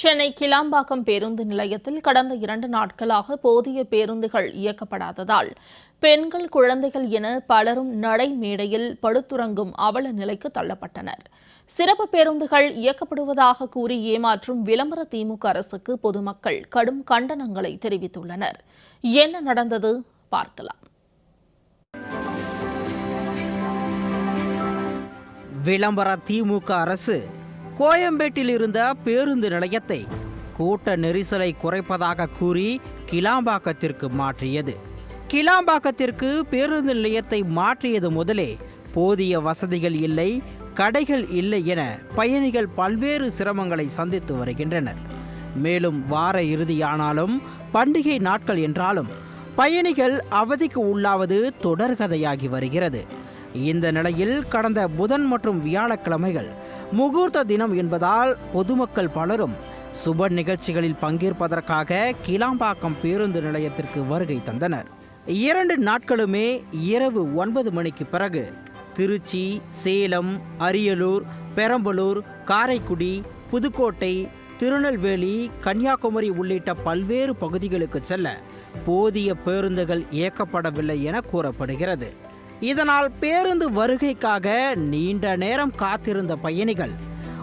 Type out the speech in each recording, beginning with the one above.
சென்னை கிளாம்பாக்கம் பேருந்து நிலையத்தில் கடந்த இரண்டு நாட்களாக போதிய பேருந்துகள் இயக்கப்படாததால் பெண்கள் குழந்தைகள் என பலரும் நடைமேடையில் படுத்துறங்கும் அவல நிலைக்கு தள்ளப்பட்டனர். சிறப்பு பேருந்துகள் இயக்கப்படுவதாக கூறி ஏமாற்றும் விளம்பர திமுக அரசுக்கு பொதுமக்கள் கடும் கண்டனங்களை தெரிவித்துள்ளனர். என்ன நடந்தது? பார்க்கலாம். விளம்பர திமுக அரசு கோயம்பேட்டில் இருந்த பேருந்து நிலையத்தை கூட்ட நெரிசலை குறைப்பதாக கூறி கிளாம்பாக்கத்திற்கு மாற்றியது. கிளாம்பாக்கத்திற்கு பேருந்து நிலையத்தை மாற்றியது முதலே போதிய வசதிகள் இல்லை கடைகள் இல்லை என பயணிகள் பல்வேறு சிரமங்களை சந்தித்து வருகின்றனர். மேலும் வார இறுதியானாலும் பண்டிகை நாட்கள் என்றாலும் பயணிகள் அவதிக்கு உள்ளாவது தொடர்கதையாகி வருகிறது. இந்த நிலையில் கடந்த புதன் மற்றும் வியாழக்கிழமைகள் முகூர்த்த தினம் என்பதால் பொதுமக்கள் பலரும் சுப நிகழ்ச்சிகளில் பங்கேற்பதற்காக கிளாம்பாக்கம் பேருந்து நிலையத்திற்கு வருகை தந்தனர். இரண்டு நாட்களுமே இரவு ஒன்பது மணிக்கு பிறகு திருச்சி சேலம் அரியலூர் பெரம்பலூர் காரைக்குடி புதுக்கோட்டை திருநெல்வேலி கன்னியாகுமரி உள்ளிட்ட பல்வேறு பகுதிகளுக்கு செல்ல போதிய பேருந்துகள் இயக்கப்படவில்லை என கூறப்படுகிறது. இதனால் பேருந்து வருகைக்காக நீண்ட நேரம் காத்திருந்த பயணிகள்.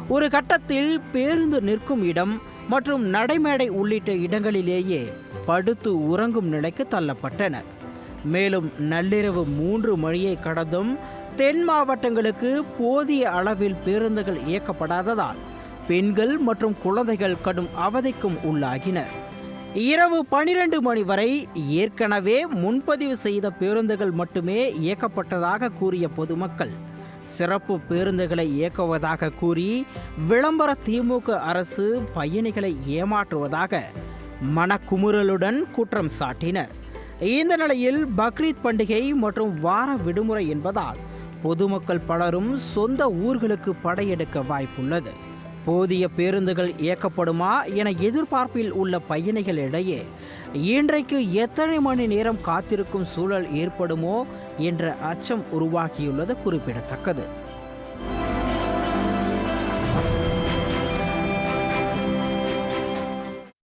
ஒரு கட்டத்தில் பேருந்து நிற்கும் இடம் மற்றும் நடைமேடை உள்ளிட்ட இடங்களிலேயே படுத்து உறங்கும் நிலைக்கு தள்ளப்பட்டனர். மேலும் நள்ளிரவு மூன்று மணியை கடந்தும் தென் மாவட்டங்களுக்கு போதிய அளவில் பேருந்துகள் இயக்கப்படாததால் பெண்கள் மற்றும் குழந்தைகள் கடும் அவதிக்கும் உள்ளாகினர். இரவு பனிரெண்டு மணி வரை ஏற்கனவே முன்பதிவு செய்த பேருந்துகள் மட்டுமே இயக்கப்பட்டதாக கூறிய பொதுமக்கள். சிறப்பு பேருந்துகளை இயக்குவதாக கூறி விளம்பர திமுக அரசு பயணிகளை ஏமாற்றுவதாக மனக்குமுறலுடன் குற்றம் சாட்டினர். இந்த நிலையில் பக்ரீத் பண்டிகை மற்றும் வார விடுமுறை என்பதால் பொதுமக்கள் பலரும் சொந்த ஊர்களுக்கு படையெடுக்க வாய்ப்புள்ளது. போதிய பேருந்துகள் இயக்கப்படுமா என எதிர்பார்ப்பில் உள்ள பயணிகளிடையே இன்றைக்கு எத்தனை மணி நேரம் காத்திருக்கும் சூழல் ஏற்படுமோ என்ற அச்சம் உருவாகியுள்ளது குறிப்பிடத்தக்கது.